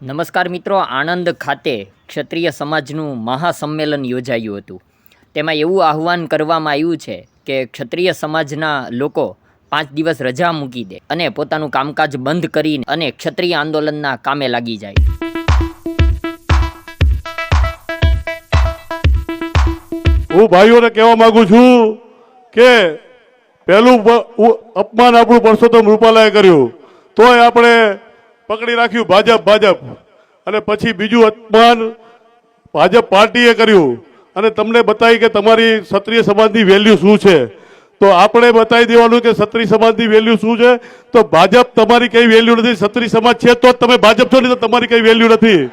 નમસ્કાર મિત્રો, આણંદ ખાતે ક્ષત્રિય સમાજનું મહાસંમેલન યોજાયું હતું. તેમાં એવું આહ્વાન કરવામાં આવ્યું છે કે ક્ષત્રિય સમાજના લોકો પાંચ દિવસ રજા મૂકી દે અને પોતાનું કામકાજ બંધ કરીને અને ક્ષત્રિય આંદોલનના કામે લાગી જાય. હું ભાઈઓને કહેવા માંગુ છું કે પહેલું અપમાન આપણું પરસોત્તમ રૂપાલાએ કર્યું. તોય આપણે પકડી રાખ્યું ભાજપ ભાજપ. અને પછી બીજું અપમાન ભાજપ પાર્ટીએ કર્યું. અને તમને બતાવી કે તમારી ક્ષત્રિય સમાજની વેલ્યુ શું છે? તો આપણે બતાવી દેવાનું કે ક્ષત્રિય સમાજની વેલ્યુ શું છે? તો ભાજપ તમારી કઈ વેલ્યુ નથી, ક્ષત્રિય સમાજ છે તો તમે ભાજપ છો નહીં તો તમારી કઈ વેલ્યુ નથી.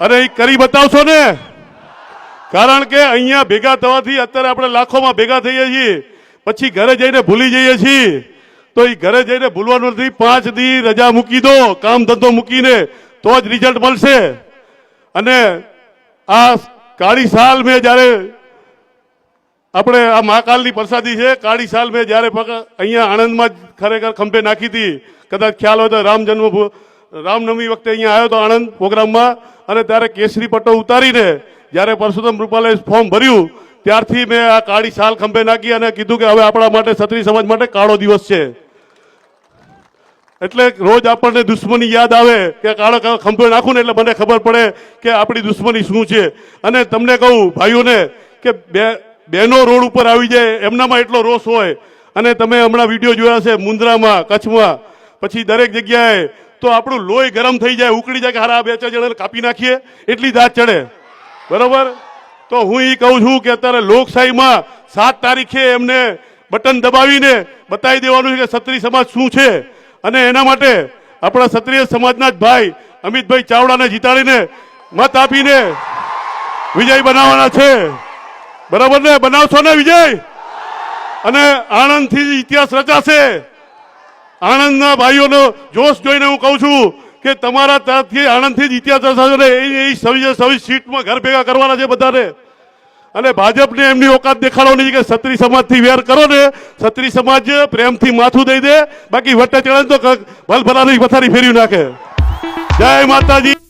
અરે એ કરી બતાવશો ને? કારણ કે અહીંયા ભેગા થવાથી અત્યારે આપણે લાખોમાં ભેગા થઈએ છીએ. પછી ઘરે જઈને ભૂલી જઈએ છીએ. તો એ ઘરે જઈને ભૂલવાનું નથી. પાંચ દી રજા મૂકી દો, કામ ધંધો મૂકીને, તો જ રિઝલ્ટ મળશે. અને આ કાળી સાલ મેં જ્યારે આપણે આ મહાકાલની પ્રસાદી છે, કાળી સાલ મેં જ્યારે અહીંયા આણંદમાં જ ખરેખર ખંભે નાખી હતી. કદાચ ખ્યાલ હોય તો રામ જન્મ રામનવમી વખતે અહીંયા આવ્યો તો આણંદ પ્રોગ્રામમાં. અને ત્યારે કેસરી પટ્ટો ઉતારીને, જ્યારે પરસોત્તમ રૂપાલે ફોર્મ ભર્યું, ત્યારથી મેં આ કાળી સાલ ખંભે નાખી અને કીધું કે હવે આપણા માટે ક્ષત્રિય સમાજ માટે કાળો દિવસ છે. એટલે રોજ આપણને દુશ્મની યાદ આવે કે કાળો કાળો ખંભે નાખું ને એટલે મને ખબર પડે કે આપણી દુશ્મની શું છે. અને તમને કહું, ભાઈઓને, કે બે બહેનો રોડ ઉપર આવી જાય, એમનામાં એટલો રોષ હોય. અને તમે હમણાં વીડિયો જોયા છે મુન્દ્રામાં કચ્છમાં. પછી દરેક જગ્યાએ તો આપણું લોહી ગરમ થઈ જાય, ઉકળી જાય કે હારા બે, ચાર જણાને કાપી નાખીએ, એટલી દાંત ચડે. બરોબર? તો હું એ કહું છું કે અત્યારે લોકશાહીમાં સાત તારીખે એમને બટન દબાવીને બતાવી દેવાનું છે કે સત્રી સમાજ શું છે. અને એના માટે આપણા ક્ષત્રિય સમાજના જ ભાઈ અમિતભાઈ ચાવડાને જીતાડીને મત આપીને વિજય બનાવવાના છે. બરાબર ને? બનાવશો ને વિજય? અને આણંદથી ઇતિહાસ રચાશે. આણંદના ભાઈઓનો જોશ જોઈને હું કહું છું કે તમારા તરફથી આણંદથી જ ઇતિહાસ રચાશે ને એ સવી સવી સીટમાં ઘર ભેગા કરવાના છે બધાને. અને ભાજપને એમની ઓકાત દેખાડવાની છે કે સત્રી સમાજથી વેર કરો ને સત્રી સમાજ પ્રેમથી માથું દઈ દે. બાકી વટ્ટા ચડે તો ભલભલાની પથારી ફેરવી નાખે. જય માતાજી.